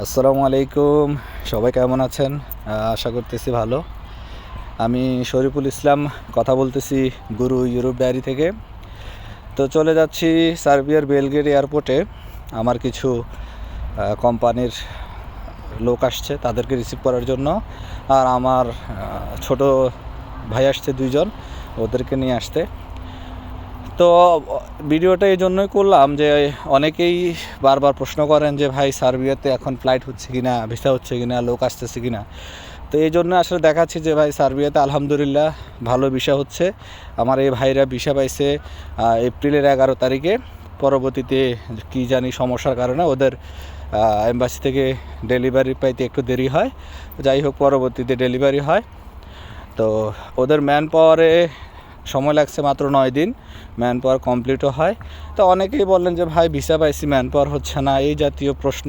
আসসালামু আলাইকুম। সবাই কেমন আছেন? আশা করতেছি ভালো। আমি শরীফুল ইসলাম, কথা বলতেছি গুরু ইউরোপ ডায়েরি থেকে। তো চলে যাচ্ছি সার্বিয়ার বেলগেট এয়ারপোর্টে। আমার কিছু কোম্পানির লোক আসছে তাদেরকে রিসিভ করার জন্য। আর আমার ছোট ভাই আসছে দুইজন, ওদেরকে নিয়ে আসতে। তো, ভিডিওটা এই জন্যই করলাম যে অনেকেই বারবার প্রশ্ন করেন যে, ভাই, সার্বিয়াতে এখন ফ্লাইট হচ্ছে কি না ভিসা হচ্ছে কি না লোক আসতেছে কি না তো এই জন্য আসলে দেখাচ্ছি যে, ভাই, সার্বিয়াতে আলহামদুলিল্লাহ ভালো ভিসা হচ্ছে। আমার এই ভাইরা ভিসা পাইছে এপ্রিলের এগারো তারিখে। পরবর্তীতে কি জানি সমস্যার কারণে ওদের এম্বাসি থেকে ডেলিভারি পাইতে একটু দেরি হয়। যাই হোক, পরবর্তীতে ডেলিভারি হয়। তো ওদের ম্যান পাওয়ারে সময় লাগছে মাত্র নয় দিন ম্যান পাওয়ার কমপ্লিটও হয়। তো অনেকেই বললেন যে, ভাই ভিসা পাইছি ম্যান পাওয়ার হচ্ছে না। এই জাতীয় প্রশ্ন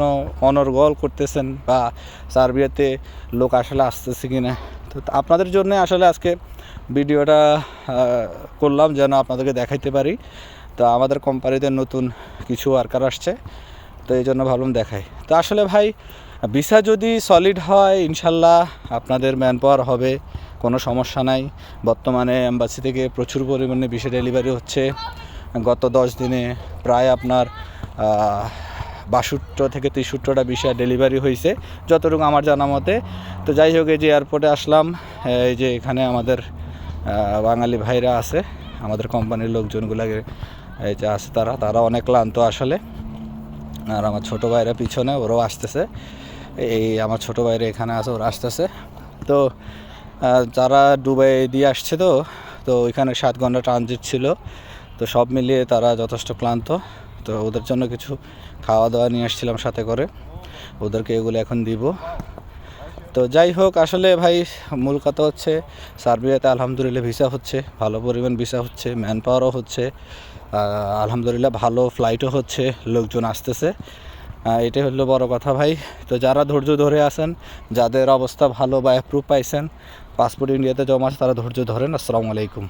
অনর্গল করতেছেন বা সার্বিয়াতে লোক আসলে আসতেছে কি না তো আপনাদের জন্য আসলে আজকে ভিডিওটা করলাম যেন আপনাদেরকে দেখাইতে পারি। তো আমাদের কোম্পানিতে নতুন কিছু ওয়ার্কার আসছে, তো এই জন্য ভাবলাম দেখাই। তো আসলে ভাই ভিসা যদি সলিড হয়, ইনশাল্লাহ আপনাদের ম্যান পাওয়ার হবে। কোনো সমস্যা নাই। বর্তমানে এম্বাসি থেকে প্রচুর পরিমাণে ভিসা ডেলিভারি হচ্ছে। গত দশ দিনে প্রায় আপনার বাষট্টি থেকে তেষট্টিটা ভিসা ডেলিভারি হয়েছে, যতটুকু আমার জানা মতে। তো যাই হোক, এই যে এয়ারপোর্টে আসলাম, এই যে এখানে আমাদের বাঙালি ভাইরা আছে, আমাদের কোম্পানির লোকজনগুলোকে, এই যে আছে তারা তারা অনেক ক্লান্ত আসলে। আর আমার ছোটো ভাইরা পিছনে, ওরাও আসতেছে। এই আমার ছোটো ভাইরা এখানে আছে, ওরা আসতেছে। তো যারা দুবাই দিয়ে আসছে তো তো ওইখানে সাত ঘণ্টা ট্রানজিট ছিল। তো সব মিলিয়ে তারা যথেষ্ট ক্লান্ত। তো ওদের জন্য কিছু খাওয়া দাওয়া নিয়ে আসছিলাম সাথে করে। ওদেরকে এগুলো এখন দিব। তো যাই হোক, আসলে ভাই, মূল কথা হচ্ছে সার্বিয়াতে আলহামদুলিল্লাহ ভিসা হচ্ছে, ভালো পরিমাণ ভিসা হচ্ছে ম্যান পাওয়ারও হচ্ছে আলহামদুলিল্লাহ ভালো ফ্লাইটও হচ্ছে, লোকজন আসতেছে। এটাই হলো বড় কথা ভাই। তো যারা ধৈর্য ধরে আছেন, যাদের অবস্থা ভালো বা অ্যাপ্রুভ পাইছেন পাসপোর্ট ইন্ডিয়াতে জমা আছে তারা ধৈর্য ধরেন আসসালামু আলাইকুম।